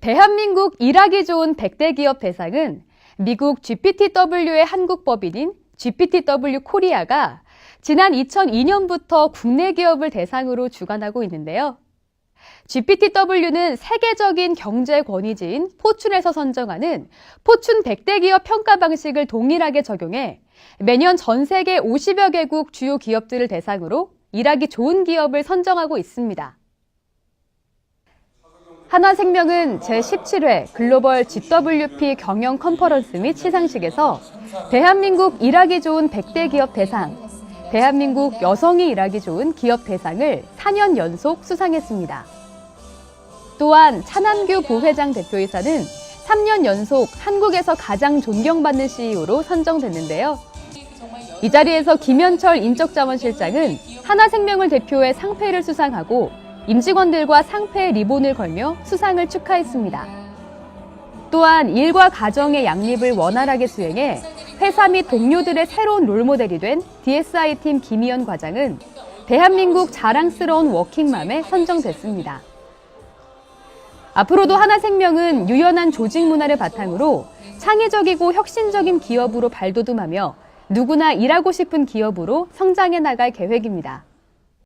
대한민국 일하기 좋은 100대 기업 대상은 미국 GPTW의 한국 법인인 GPTW 코리아가 지난 2002년부터 국내 기업을 대상으로 주관하고 있는데요. GPTW는 세계적인 경제 권위지인 포춘에서 선정하는 포춘 100대 기업 평가 방식을 동일하게 적용해 매년 전 세계 50여 개국 주요 기업들을 대상으로 일하기 좋은 기업을 선정하고 있습니다. 한화생명은 제17회 글로벌 GWP 경영 컨퍼런스 및 시상식에서 대한민국 일하기 좋은 100대 기업 대상, 대한민국 여성이 일하기 좋은 기업 대상을 4년 연속 수상했습니다. 또한 차남규 부회장 대표이사는 3년 연속 한국에서 가장 존경받는 CEO로 선정됐는데요. 이 자리에서 김현철 인적자원실장은 하나생명을 대표해 상패를 수상하고 임직원들과 상패 리본을 걸며 수상을 축하했습니다. 또한 일과 가정의 양립을 원활하게 수행해 회사 및 동료들의 새로운 롤모델이 된 DSI 팀 김희연 과장은 대한민국 자랑스러운 워킹맘에 선정됐습니다. 앞으로도 하나생명은 유연한 조직 문화를 바탕으로 창의적이고 혁신적인 기업으로 발돋움하며 누구나 일하고 싶은 기업으로 성장해 나갈 계획입니다.